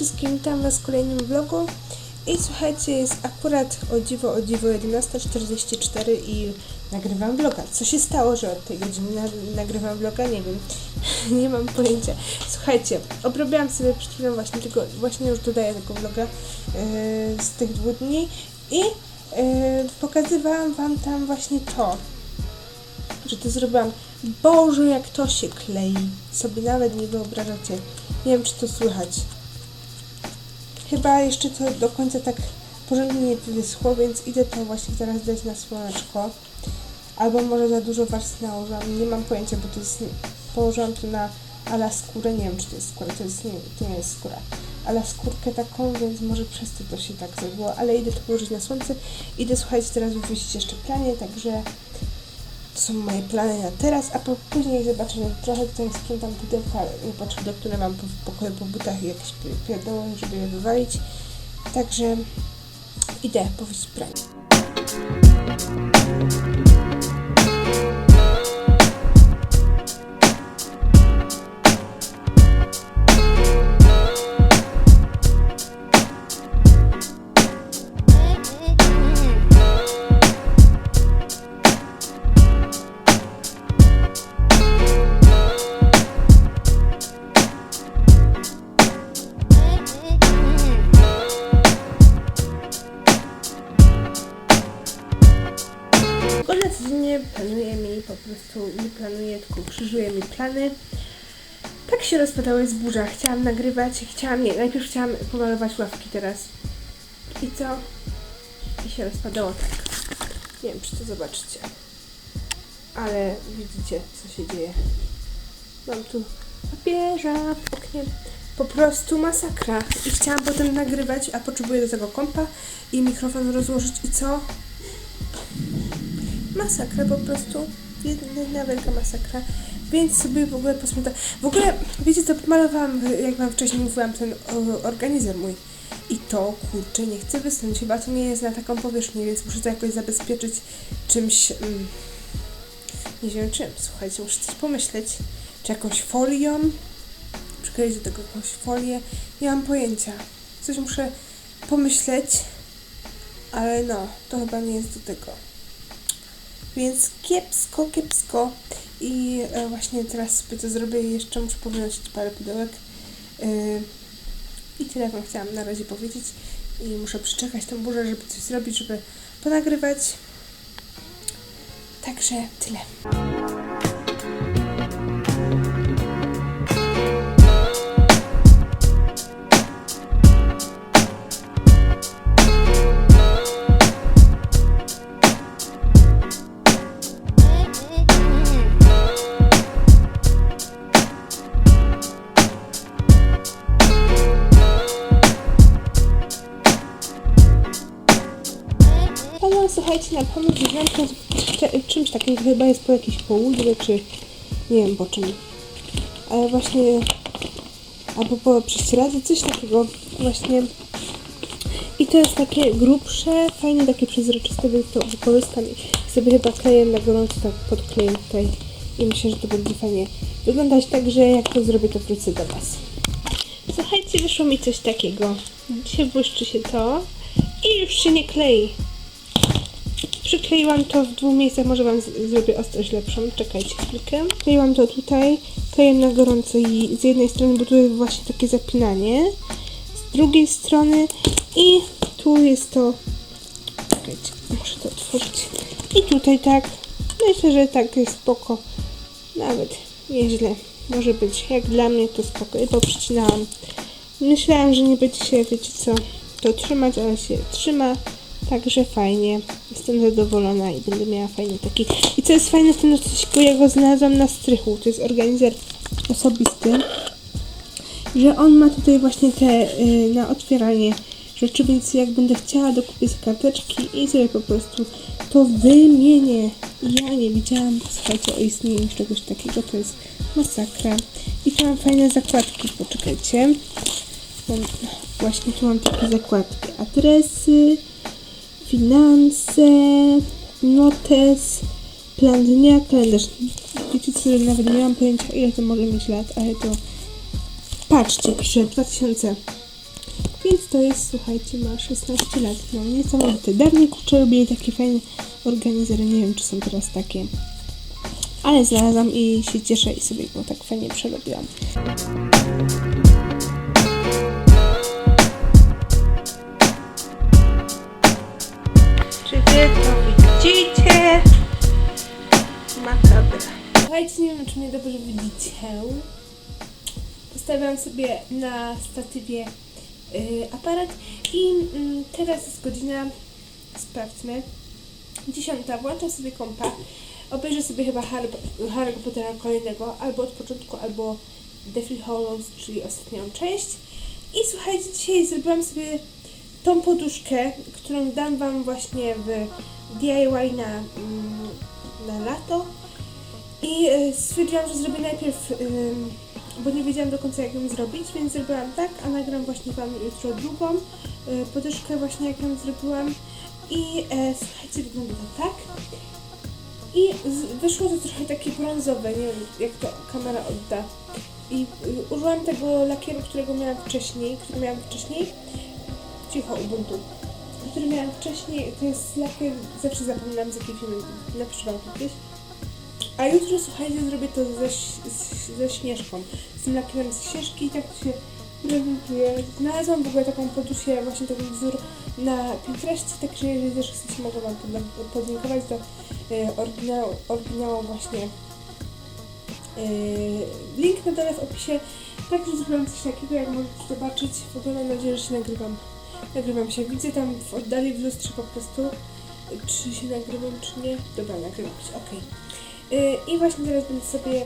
wszystkim, witam Was w kolejnym vlogu i słuchajcie, jest akurat o dziwo, o dziwo 11.44 i nagrywam vloga. Co się stało, że od tej godziny na, nagrywam vloga? Nie wiem, nie mam pojęcia. Słuchajcie, obrobiłam sobie przed chwilą właśnie tego, właśnie już dodaję tego vloga yy, z tych dwóch dni i yy, pokazywałam Wam tam właśnie to, że to zrobiłam. Boże, jak to się klei. Sobie nawet nie wyobrażacie. Nie wiem, czy to słychać. Chyba jeszcze to do końca tak porządnie nie wyschło, więc idę to właśnie teraz dać na słoneczko. Albo może za dużo warstw nałożyłam. Nie mam pojęcia, bo to jest... Położyłam to na ala skórę. Nie wiem, czy to jest skóra. To, jest, nie, to nie jest skóra. Ale skórkę taką, więc może przez to to się tak zrobiło. Ale idę to położyć na słońce. Idę, słuchajcie, teraz wywiesić jeszcze planie, także to są moje plany na teraz, a po, później zobaczymy. Trochę tutaj sprzątam pudełka niepotrzebne, które mam po, w pokoju po butach i jakieś pi- pierdoły, żeby je wywalić. Także idę powieść pranie. Po prostu, nie planuje, tylko krzyżuje mi plany. Tak się rozpadały z burza. Chciałam nagrywać, chciałam, nie, najpierw chciałam pomalować ławki teraz. I co? I się rozpadało tak. Nie wiem, czy to zobaczycie. Ale widzicie, co się dzieje. Mam tu papieża w oknie. Po prostu masakra. I chciałam potem nagrywać, a potrzebuję do tego kompa i mikrofon rozłożyć. I co? masakra po prostu. Jedna wielka masakra. Więc sobie w ogóle posprzątam. W ogóle, wiecie co, pomalowałam, jak wam wcześniej mówiłam, ten o, organizer mój. I to, kurczę, nie chcę wysnąć. Chyba to nie jest na taką powierzchnię, więc muszę to jakoś zabezpieczyć czymś... Mm, nie wiem czym, słuchajcie, muszę coś pomyśleć. Czy jakąś folią? Przykleić do tego jakąś folię? Nie mam pojęcia. Coś muszę pomyśleć. Ale no, to chyba nie jest do tego. Więc kiepsko, kiepsko. I e, właśnie teraz sobie to zrobię jeszcze muszę powynosić parę pudełek. E, I tyle wam chciałam na razie powiedzieć. I muszę przeczekać tą burzę, żeby coś zrobić, żeby ponagrywać. Także tyle. Czymś takim, chyba jest po jakiejś południe, czy nie wiem po czym. Ale właśnie, albo po prześcieradze, coś takiego właśnie. I to jest takie grubsze, fajnie takie przezroczyste, więc to wykorzystam i sobie chyba kleję na gorąco tak podkleję tutaj. I myślę, że to będzie fajnie wyglądać, także jak to zrobię, to wrócę do Was. Słuchajcie, wyszło mi coś takiego. Dzisiaj błyszczy się to i już się nie klei. Przykleiłam to w dwóch miejscach, może Wam zrobię ostrość lepszą. Czekajcie chwilkę. Kleiłam to tutaj, kleję na gorąco i z jednej strony, bo tu jest właśnie takie zapinanie, z drugiej strony i tu jest to... Czekajcie, muszę to otworzyć. I tutaj tak, myślę, że tak jest spoko. Nawet nieźle. Może być, jak dla mnie to spoko. I poprzycinałam. Myślałam, że nie będzie się, wiecie co, to trzymać, ale się trzyma. Także fajnie. Jestem zadowolona i będę miała fajny taki. I co jest fajne w tym notesiku, ja go znalazłam na strychu. To jest organizer osobisty. Że on ma tutaj właśnie te y, na otwieranie rzeczy, więc jak będę chciała, dokupię karteczki i sobie po prostu to wymienię. Ja nie widziałam, słuchajcie, o istnieniu czegoś takiego, to jest masakra. I tu mam fajne zakładki, poczekajcie. Właśnie tu mam takie zakładki. Adresy, finanse, notes, plan dnia, kalendarz. Wiecie co, nawet nie mam pojęcia ile to może mieć lat, ale to patrzcie, pisze 2000 Więc to jest, słuchajcie, ma 16 lat. No niesamowite. Dawniej kurczę robili takie fajne organizery. Nie wiem, czy są teraz takie. Ale znalazłam i się cieszę i sobie go tak fajnie przerobiłam. Nie dobrze widzicie. Postawiłam sobie na statywie y, aparat i mm, teraz jest godzina, sprawdźmy, dziesiąta. Włączam sobie kompa, obejrzę sobie chyba Harry, Harry Pottera kolejnego, albo od początku, albo Deathly Hollows, czyli ostatnią część. I słuchajcie, dzisiaj zrobiłam sobie tą poduszkę, którą dam Wam właśnie w DIY na, mm, na lato. I e, stwierdziłam, że zrobię najpierw, ym, bo nie wiedziałam do końca jak ją zrobić, więc zrobiłam tak, a nagram właśnie Wam jutro drugą y, poduszkę właśnie jak ją zrobiłam. I e, słuchajcie, wygląda tak. I wyszło to trochę takie brązowe, nie wiem jak to kamera odda. I użyłam tego lakieru, którego miałam wcześniej, który miałam wcześniej. Cicho, Ubuntu. Który miałam wcześniej, to jest lakier, zawsze zapominam z jakiej firmy, to gdzieś. A jutro, słuchajcie, zrobię to ze, z- ze śnieżką. Z tym lakierem z śnieżki i tak się prezentuje. Znalazłam w ogóle taką podusię, właśnie taki wzór na Pinterestie, także jeżeli też chcecie, mogę Wam pod- podlinkować do y, oryginału, oryginału właśnie y, link na dole w opisie. Także zrobiłam coś takiego, jak możecie zobaczyć. W ogóle mam nadzieję, że się nagrywam. Nagrywam się. Widzę tam w oddali w lustrze po prostu, czy się nagrywam, czy nie. Dobra, nagrywam się, okej. Y, I właśnie teraz będę sobie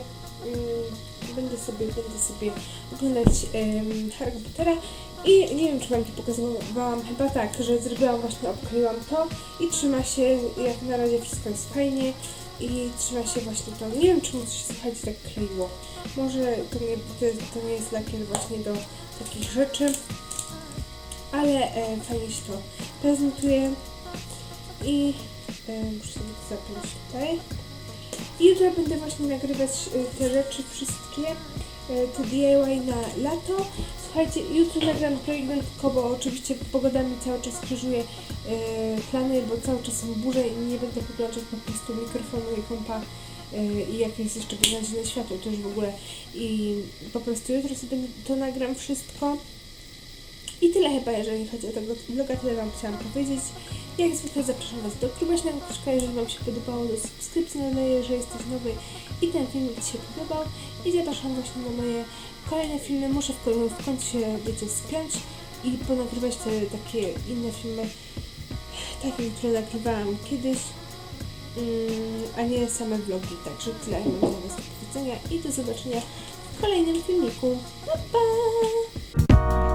ym, będę sobie, będę sobie oglądać Harry Pottera. I nie wiem, czy Wam to pokazywałam, chyba tak, że zrobiłam właśnie, obkleiłam to i trzyma się, jak na razie wszystko jest fajnie i trzyma się właśnie to, nie wiem, czemu coś słuchajcie tak kleiło, może to nie, to, to nie jest lakier właśnie do takich rzeczy, ale e, fajnie się to prezentuje. I e, muszę sobie to zapiąć tutaj. Jutro będę właśnie nagrywać y, te rzeczy wszystkie, y, te DIY na lato. Słuchajcie, jutro nagram tylko, bo oczywiście pogoda mi cały czas krzyżuje y, plany, bo cały czas są burze i nie będę podłączać po prostu mikrofonu i kompa i jak jest jeszcze beznadziejne światło, to już w ogóle i po prostu jutro sobie to nagram wszystko. I tyle chyba, jeżeli chodzi o tego vloga, tyle Wam chciałam powiedzieć. Jak zwykle zapraszam Was do Krubaśnego Kuszka, jeżeli Wam się podobało, do subskrypcji na moje, jeżeli jesteś nowy i ten filmik Ci się podobał. I zapraszam właśnie na moje kolejne filmy. Muszę w, w końcu się, wiecie, spiąć i ponagrywać te takie inne filmy, takie, które nagrywałam kiedyś, mm, a nie same vlogi. Także tyle mam dla Was do powiedzenia i do zobaczenia w kolejnym filmiku. Pa, pa!